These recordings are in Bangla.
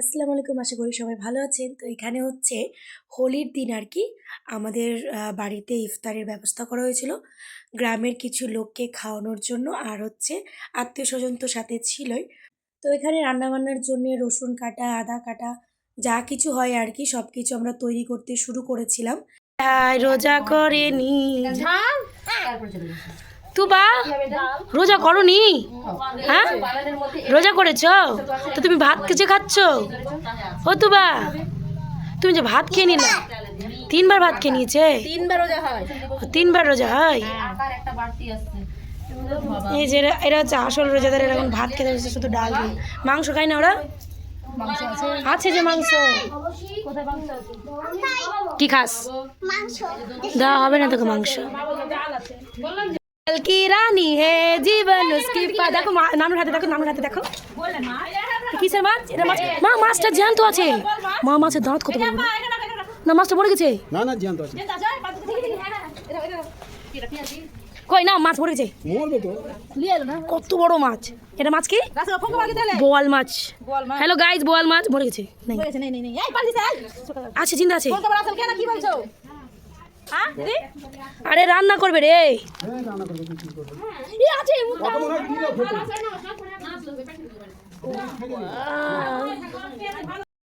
আসসালামু আলাইকুম আশা করি সবাই ভালো আছেন। তো এখানে হচ্ছে হোলির দিন আর কি আমাদের বাড়িতে ইফতারের ব্যবস্থা করা হয়েছিল। গ্রামের কিছু লোককে খাওয়ানোর জন্য আর হচ্ছে আত্মীয় স্বজন তো সাথে ছিলই। তো এখানে রান্নাবান্নার জন্য রসুন কাটা আদা কাটা যা কিছু হয় আর কি সব কিছু আমরা তৈরি করতে শুরু করেছিলাম। রোজা করে নি তুবা রোজা করনি? হ্যাঁ? রোজা করেছ? তো তুমি ভাত কিছু খাচ্ছ? ও তুবা তুমি যে ভাত খেয়ে নিলে। তিনবার ভাত খেয়ে নিয়েছে? তিনবার রোজা হয়। তিনবার রোজা হয়? এই যে এরা- হচ্ছে আসল রোজাদার এরকম ভাত খেতে হচ্ছে শুধু ডাল দিয়ে। মাংস খায় না ওরা? মাংস আছে আছে যে মাংস। কি খাস? দেওয়া হবে না তোকে মাংস। की रानी है जीवन उसकी पा- দেখো মা- নানুর হাতে দেখো নানুর হাতে দেখো কিসের মাছ এটা মাছ মা মাছটা জ্যান্ত আছে মা মাছের দাঁত কত বড় বড়। না মাছটা পড়ে গেছে না না জ্যান্ত আছে কই না মাছ পড়ে গেছে মরবে তো কত বড় মাছ এটা মাছ কি বোয়াল মাছ হ্যালো গাইজ বোয়াল মাছ মরে গেছে নেই আছে চিন্তা আছে আরে রান্না করবে রে।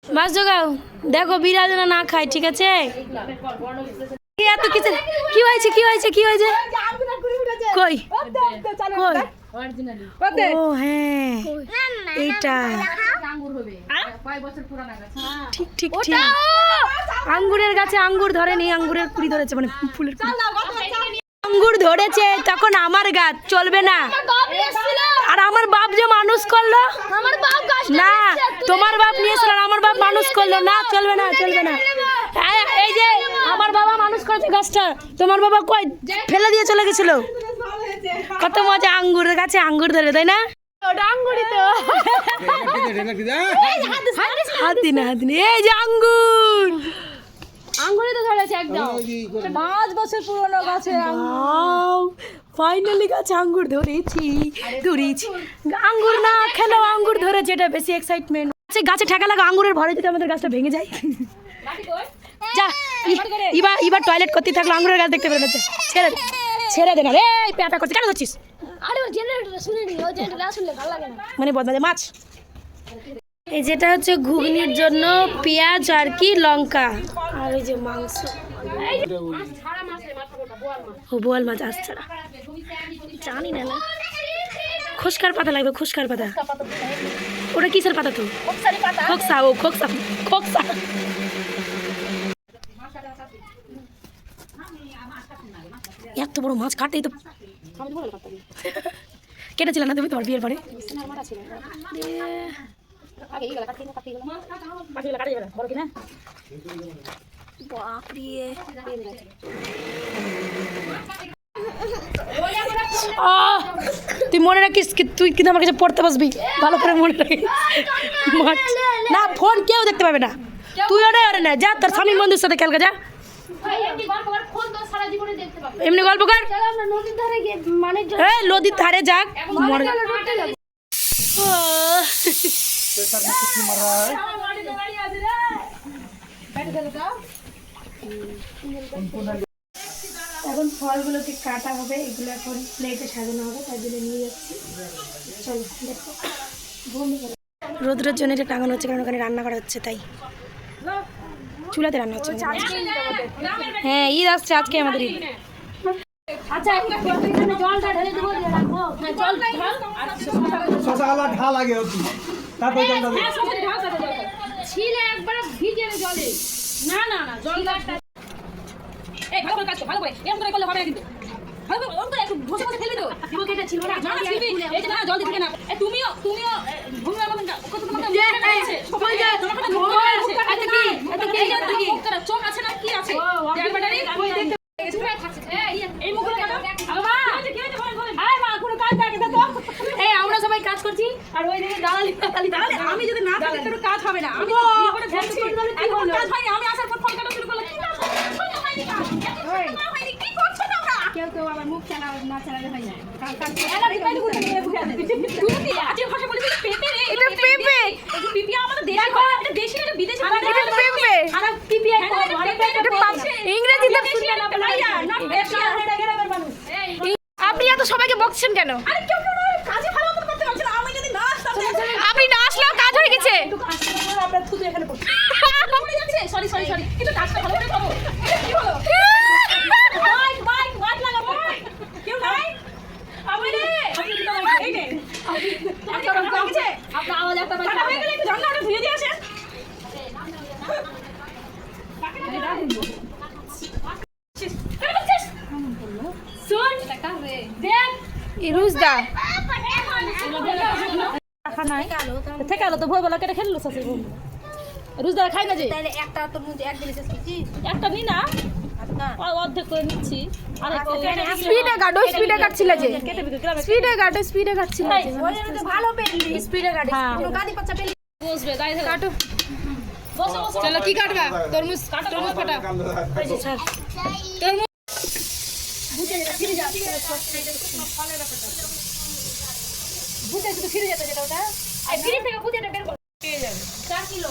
মাছ জোগাও। দেখো বিড়াল যেন না খায় ঠিক আছে? কি এত কিছু কি হয়েছে কি হয়েছে কি হয়েছে? কই? কই? ও হ্যাঁ। এইটা ঠিক ঠিক ঠিক। আঙ্গুরের গাছে আঙ্গুর ধরেনি আঙ্গুরের কুড়ি ধরেছে মানে ফুলের আঙ্গুর ধরেছে। তখন আমার গাছ চলবে না। আর আমার বাপ যে মানুষ করল? না তোমার বাপ নিয়েছিল আর আমার বাপ মানুষ করল। না চলবে না চলবে না। এই- এই যে আমার বাবা মানুষ করেছে গাছটা তোমার বাবা কয় ফেলে দিয়ে চলে গেছিল। কত মজা আঙ্গুরের গাছে আঙ্গুর ধরে তাই না? হাত দিন হাত দিন এই যে আঙ্গুর আঙ্গুরে তো ধরেছে একদম পাঁচ বছর পুরনো গাছে ফাইনালি গাছে আঙ্গুর ধরেছি ধরেছি আঙ্গুর না খেলেও আঙ্গুর ধরেছে এটা বেশি এক্সাইটমেন্ট গাছে গাছে ঠেকা লাগা আঙ্গুরের ভরে যদি আমাদের গাছটা ভেঙে যায় যা এবার এবার টয়লেট করতে থাকল আঙ্গুরের গাছ দেখতে পেরে ছেড়ে দে ছেড়ে দে না রে পেঁপা করছিস কেন করছিস আরে ও জেনারেটর শুনিনি ও জেনারেটর শুনলে ভালো লাগে না। মানে বদমাজে মাছ। এই যেটা হচ্ছে ঘুগনির জন্য পেঁয়াজ আর কি লঙ্কা। আর ওই যে মাংস। ও বোয়াল মাছ আসছে না জানি না না। খোসকার পাতা লাগবে খোসকার পাতা। ওটা কিসের পাতা তো? খোকসা ও খোকসা খোকসা। এত বড় মাছ কাটেই তো কেটেছিল না। তুমি তোমার বিয়ের পরে? তুই মনে রাখিস তুই কিন্তু আমার কাছে পড়তে বসবি। ভালো করে মনে রাখিস। না ফোন কেউ দেখতে পাবে না। তুই ওরে ওরে না যা তোর স্বামী বন্ধুর সাথে খেলকে যা। এমনি গল্প কর। নদীর ধারে যাক! এখন ফলগুলোকে কাটা হবে এগুলো এখন প্লেটে সাজানো হবে তাই জন্য নিয়ে যাচ্ছি। চলো দেখো। রোদ্রের জন্য এটা টাঙানো হচ্ছে কারণ ওখানে রান্না করা হচ্ছে তাই। চুলাতে রান্না হচ্ছে। হ্যাঁ ঈদ আসছে আজকে আমাদের ঈদ। ঢেলে দেবো রাখব। হ্যাঁ জল ঢাল। আগে হচ্ছে তারপর ছিলে একবার ভিজে জলে। না না না জল এই ভালো করে কাজ ভালো করে। এরকম করে করলে হবে না কিন্তু। ভালো করে ওরকম করে একটু ঘষে ঘষে ফেলবি তো। তোমাকে এটা ছিল না না না এই যে না জল দিতে না। এ তুমিও তুমিও ঘুমিয়ে মতন কত তোমাকে মুখ আছে? সবাই যায় তোমার কাছে মুখ আছে এত কি? এত কি? যে চোখ আছে না কি আছে? দেখতে এই আমরা সবাই কাজ করছি আর ওই দিকে দালালি দালালি তাহলে আমি যদি না থাকি কোনো কাজ হবে না। আমি কাজ হয়নি। আমি আসার পর ফোন কাটা শুরু করলাম। কেউ কেউ আবার মুখ চালা না চালালে হয় না। পেতে রে। এটা পেঁপে। এই আমাদের দেশি এটা বিদেশি আর পিপি হ্যাঁ, হ্যাঁ, ইংরেজিতে পেঁপে। আপনি এত সবাইকে বকছেন কেন? আপনি না আসলেও কাজ হয়ে গেছে। আপনার কিন্তু কাজটা ভালো করে। কি হলো? আওয়াজ একটা হয়ে ধুয়ে দিয়ে আসেন। কেন বলছিস? শোন, দেখ। রুজদা থেকে আলো তো ভোরবেলা কেটে খেললো বউ খাই না যে তাহলে একটা তরমুজ এক শেষ করছি একটা নি না অর্ধেক করে নিচ্ছি আর স্পিডে কাটো স্পিডে কাটছিল যে কেটে বিকে গ্রামে স্পিডে কাটো স্পিডে কাটছিল ভালো পেলি স্পিডে কাটে। কোনো পেলি বসবে কাটো চলো কি কাটবা? তরমুজ তরমুজ কাটা। তরমুজ।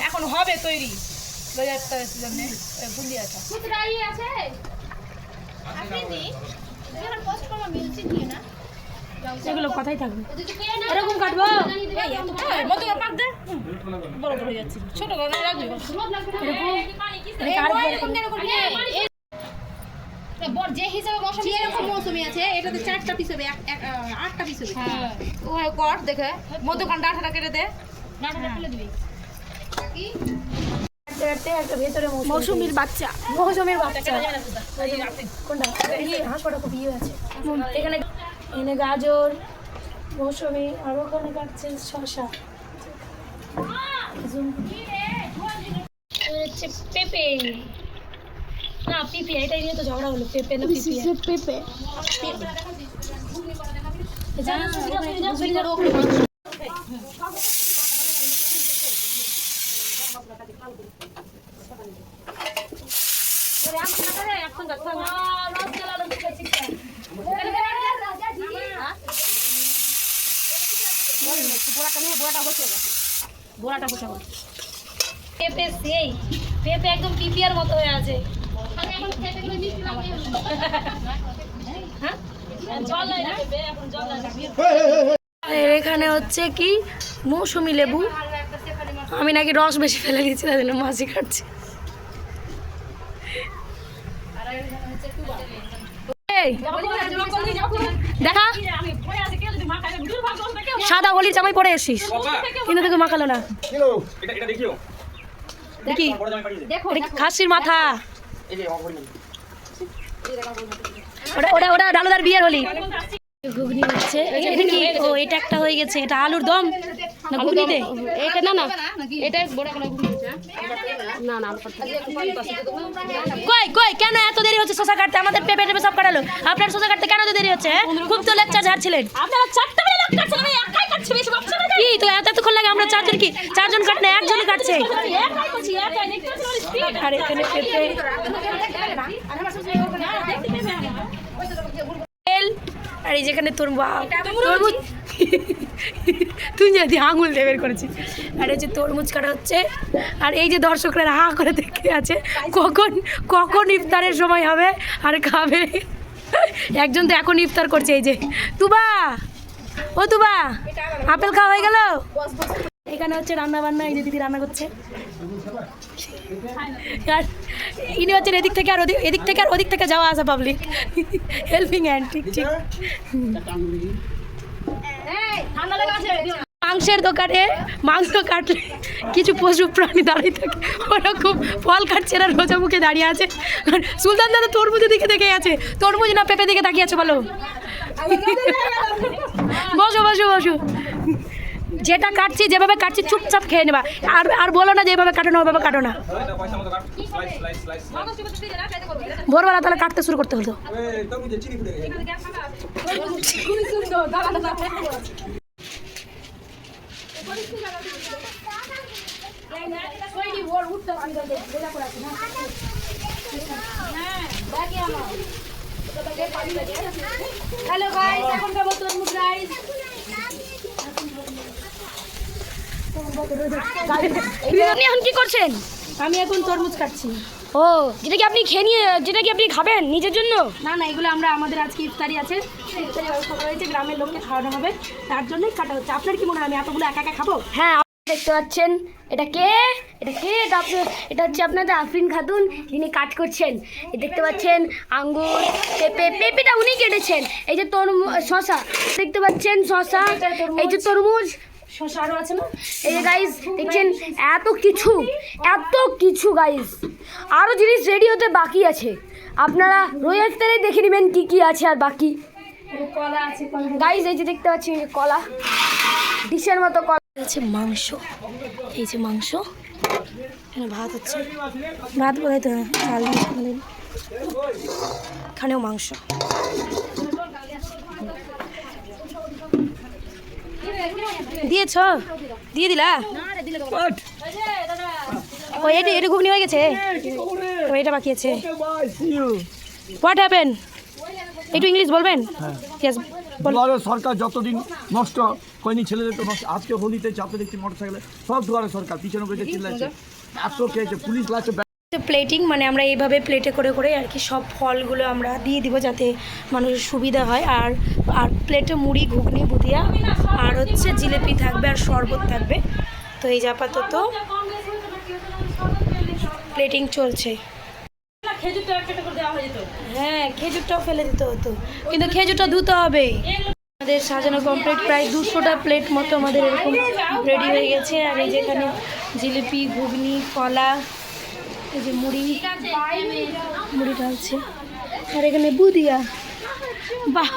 এখন হবে তৈরি। আছে। আপনি দি। যেখানে পোস্ট করব মিলছে দিয়ে না? এগুলো কথাই থাকবে। এরকম কাটবো? মতো করে পাক দে। বড় বড় যাচ্ছে। ছোট করে না রাখবি। বড় যে হিসাবে মৌসুমি এরকম মৌসুমি আছে। এটাতে চারটা পিস হবে এক- এক, আহ, আটটা পিস হবে। ও কর দেখে। মধ্যখান ডাঁটাটা কেটে দে। ডাটাটা ফেলে দিবি। কি? মৌসুমীর বাচ্চা। মৌসুমীর বাচ্চা। কোনটা? ইয়ে হাঁসকটা খুব ইয়ে আছে। এখানে এখানে গাজর মৌসুমি আর ওখানে কাটছে শশা। হচ্ছে পেঁপে। না পিপি এটাই নিয়ে তো ঝগড়া হলো পেঁপে না পিপি। পেঁপে। বোড়াটা কোথা পেঁপে সেই পেঁপে একদম পিপিয়ার মতো হয়ে আছে। পেঁপে, এখন জল নাই। না। আর এখানে হচ্ছে কি মৌসুমি লেবু। আমি নাকি রস বেশি ফেলে দিয়েছি তাই জন্য মাছি কাটছে। দেখা। সাদা হলির জামাই পরে এসিস কিন্তু তোকে মাখালো না। এটা এটা দেখিও। দেখি। খাসির মাথা। ওটা ওটা ওটা ডালুদার বিয়ের হলি। ঘুগনি হচ্ছে। এটা কি? ও এটা একটা হয়ে গেছে। এটা আলুর দম? না ঘুগনিতে? এটা না না। এটা বড় করে কই কই কেন এত দেরি হচ্ছে শশা কাটতে? আমাদের পেঁপে টেপে সব কাটালো। আপনার শশা কাটতে কেন এত দেরি হচ্ছে? খুব তো লেকচার ঝাড়ছিলেন। আপনারা চারটা বেলা লোক কাটছেন, আমি একাই কাটছি, বেশি ভাবছেন কি তো এত এতক্ষণ লাগে আমরা চারজন কি? চারজন কাট না একজন কাটছে। এখানে পেঁপে। আর এই যেখানে তোর বা- তরমুজ তুই যদি আঙুল দিয়ে বের করেছিস আর এই যে তরমুজ কাটা হচ্ছে, আর এই যে দর্শকরা হা করে দেখে আছে, কখন কখন ইফতারের সময় হবে আর খাবে? একজন তো এখন ইফতার করছে এই যে। তুবা, ও তুবা, আপেল খাওয়া হয়ে গেল? এখানে হচ্ছে রান্না বান্না এই যে দিদি রান্না করছে। আর ইনি হচ্ছেন এদিক থেকে আর এদিক থেকে আর ওদিক থেকে যাওয়া আসা পাবলিক হেল্পিং হ্যান্ড ঠিক ঠিক ঠান্ডা লেগে আছে, দিও না। মাংসের দোকানে মাংস কাটলে কিছু পশু প্রাণী দাঁড়িয়ে থাকে। ওরকম ফল কাটছে না রোজা মুখে দাঁড়িয়ে আছে। সুলতান দাদা তরমুজের দিকে দেখে আছে। তরমুজ না পেঁপে দিকে তাকিয়ে আছে বলো। বসো বসো বসো। যেটা কাটছি যেভাবে কাটছি চুপচাপ খেয়ে নেবা। আর আর বলো না যে এভাবে কাটো না। ওভাবে কাটো না এটা পয়সা মতো কাট স্লাইস স্লাইস স্লাইস ভোরবেলা তাহলে কাটতে শুরু করতে হতো এই তো বুঝে চিনি ফুটে গেছে হ্যালো গাইস এখন খাব তরমুজ রাইস আপনি এখন কি করছেন? আমি এখন তরমুজ খাচ্ছি ও যেটা কি আপনি খেয়ে নিয়ে যেটা কি আপনি খাবেন নিজের জন্য? না না এগুলো আমরা আমাদের আজকে ইফতারি আছে। ইফতারি ব্যবস্থা করা হয়েছে গ্রামের লোককে খাওয়ানো হবে। তার জন্যই কাটা হচ্ছে। আপনার কি মনে হয় আমি এতগুলো একা একা খাব? হ্যাঁ দেখতে পাচ্ছেন এটা কে? এটা কে? এটা আপনি- এটা হচ্ছে আপনাদের আফরিন খাতুন যিনি কাজ করছেন। এই দেখতে পাচ্ছেন আঙ্গুর পেঁপে পেঁপেটা উনি কেটেছেন। এই যে তরমুজ শশা দেখতে পাচ্ছেন শশা এই যে তরমুজ শশা আরও আছে না? এই যে গাইস দেখছেন এত কিছু এত কিছু গাইস আরও জিনিস রেডি হতে বাকি আছে। আপনারা রোজ তারে দেখে নেবেন কি কি আছে আর বাকি। কলা আছে কলা গাইস এই যে দেখতে পাচ্ছি কলা। ডিশের মতো কলা। আছে মাংস। এই যে মাংস। এখানে ভাত হচ্ছে ভাত বোধহয় তো চাল এখানেও মাংস। দিয়েছ? দিয়ে দিলা? ও এটা এটা ঘুগনি হয়ে গেছে? ও এটা বাকি আছে হোয়াট হ্যাপেন একটু ইংলিশ বলবেন? বল। দুয়ারে সরকার যতদিন নষ্ট হয়নি ছেলেদের তো নষ্ট। আজকে হোলিতে চাপে দেখছি মোটর সাইকেলে সব দুয়ারে সরকার পিছনে বসে চিল্লাচ্ছে। এত খেয়েছে পুলিশ লাগছে প্লেটিং মানে আমরা এইভাবে প্লেটে করে করে আর কি সব ফলগুলো আমরা দিয়ে দিব যাতে মানুষের সুবিধা হয়। আর আর প্লেটে মুড়ি, ঘুগনি, বুদিয়া আর হচ্ছে জিলেপি থাকবে আর শরবত থাকবে। তো এই যে আপাতত প্লেটিং চলছে। হয়ে, খেজুরটাও ফেলে দিতে হতো। কিন্তু খেজুরটা ধুতে হবে। আমাদের সাজানো কমপ্লিট প্রায় দুশোটা প্লেট মতো আমাদের এরকম রেডি হয়ে গেছে। আর এই যেখানে জিলিপি, ঘুগনি, কলা এই যে মুড়ি মুড়ি ঢালছে আর এখানে বুদিয়া। বাহ।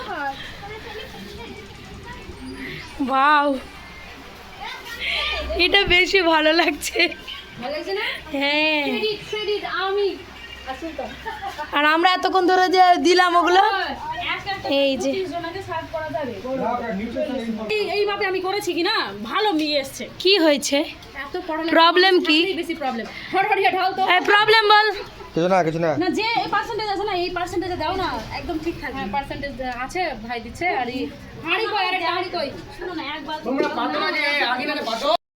বাউ এটা বেশি ভালো লাগছে। হ্যাঁ। আর আমরা এতক্ষণ ধরে যে দিলাম ওগুলো এই যে এই এই মাপে আমি করেছি কি না ভালো মিয়ে এসছে। কি হয়েছে? এত প্রবলেম কি? বেশি প্রবলেম ফটফট হিয়া ঢাল তো। প্রবলেম বল। কিছু না কিছু না। না যে এই পার্সেন্টেজ আছে না এই পার্সেন্টেজে দাও না একদম ঠিক থাকবে। হ্যাঁ পার্সেন্টেজ আছে ভাই দিচ্ছে আর এই হাড়ি কই আরে হাড়ি কই? শুনো না একবার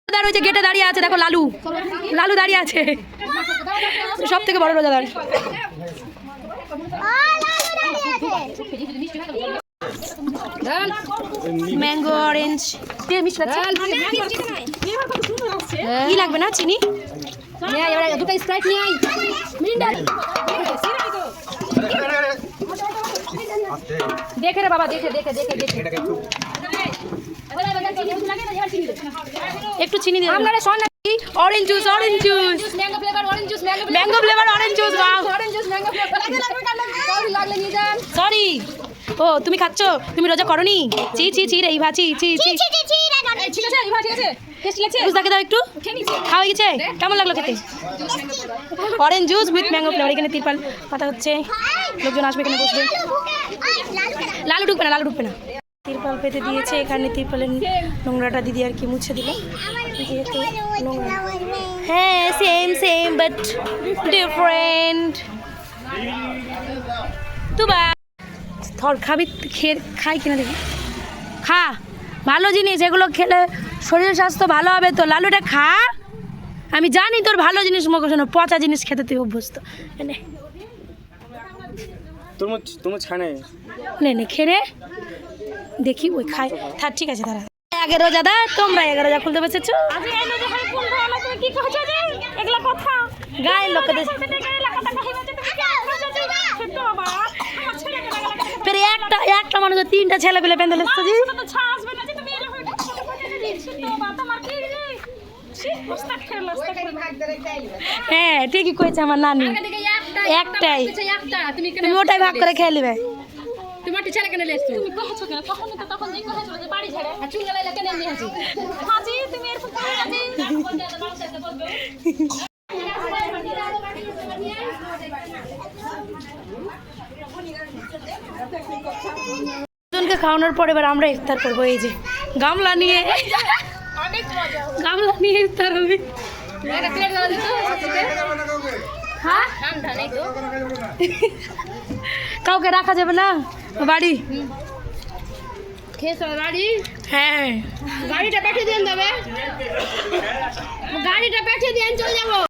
রোজাদার ওই যে গেটে দাঁড়িয়ে আছে দেখো লালু। লালু দাঁড়িয়ে আছে। সব থেকে বড় রোজাদার। ম্যাঙ্গো অরেঞ্জ মিষ্টি লাগছে কি লাগবে না চিনি? দুটো স্প্রাইট নিয়ে আই দেখে রে বাবা দেখে দেখে দেখে দেখে। একটু চিনি দিয়ে আপনারা শোন orange juice orange juice mango flavour orange juice mango mango flavour orange juice wow orange juice mango flavour sorry ও তুমি খাচ্ছ? তুমি রোজা করনি? চি চি চি রে ভাচি চি চি ঠিক আছে আছে। দাও একটু। খাওয়া গেছে? কেমন লাগল খেতে? Orange juice with mango flavour এখানে তিরপাল পাতা হচ্ছে। লোকজন আসবে এখানে বসবে। লালু ঢুকবে না লালু ঢুকবে না। তিরপাল পেতে দিয়েছে। এখানে তিরপালের নোংরাটা দিদি আর কি মুছে দিল। যেহেতু নোংরা। হ্যাঁ সেম সেম বাট ডিফারেন্ট তুবা। থর খাবি খেয়ে খাই কিনা দেখি। খা। ভালো জিনিস এগুলো খেলে শরীর স্বাস্থ্য ভালো হবে তো। লালুটা খা। আমি জানি তোর ভালো জিনিস মুখ শোনো পচা জিনিস খেতে তুই অভ্যস্ত। নে তরমুজ তরমুজ খায় না নে নে খেয়ে দেখি ওই খায় থাক ঠিক আছে দাঁড়া। এগারো দাদা তোমরা এগারো যা খুলতে পেরেছ গায়ের লোকেদের ফের একটা একটা মানুষের তিনটা ছেলে পেলে প্যান্ডেল এসছে জি। হ্যাঁ ঠিকই কয়েছে আমার নানি। একটাই। একটা তুমি ওটাই ভাগ করে খেয়ে নেবে। তোমার টিচার কেন লেছো তুমি কহেছো কেন? তখন তো তখন যে কহেছো যে বাড়ি ঝাড়ে আর চুল কেন নিয়ে আসি হাজি তুমি এরকম করে হাজি জনকে খাওয়ানোর পর এবার আমরা ইফতার করব এই যে গামলা নিয়ে। গামলা নিয়ে ইফতার হবে। একটা প্লেট দাও দিতো হ্যাঁ? ঠান্ডা নেই তো কাউকে রাখা যাবে না? বাড়ি? খেয়েছো গাড়ি হ্যাঁ। গাড়িটা পাঠিয়ে দেন তবে। গাড়িটা পাঠিয়ে দেন চলে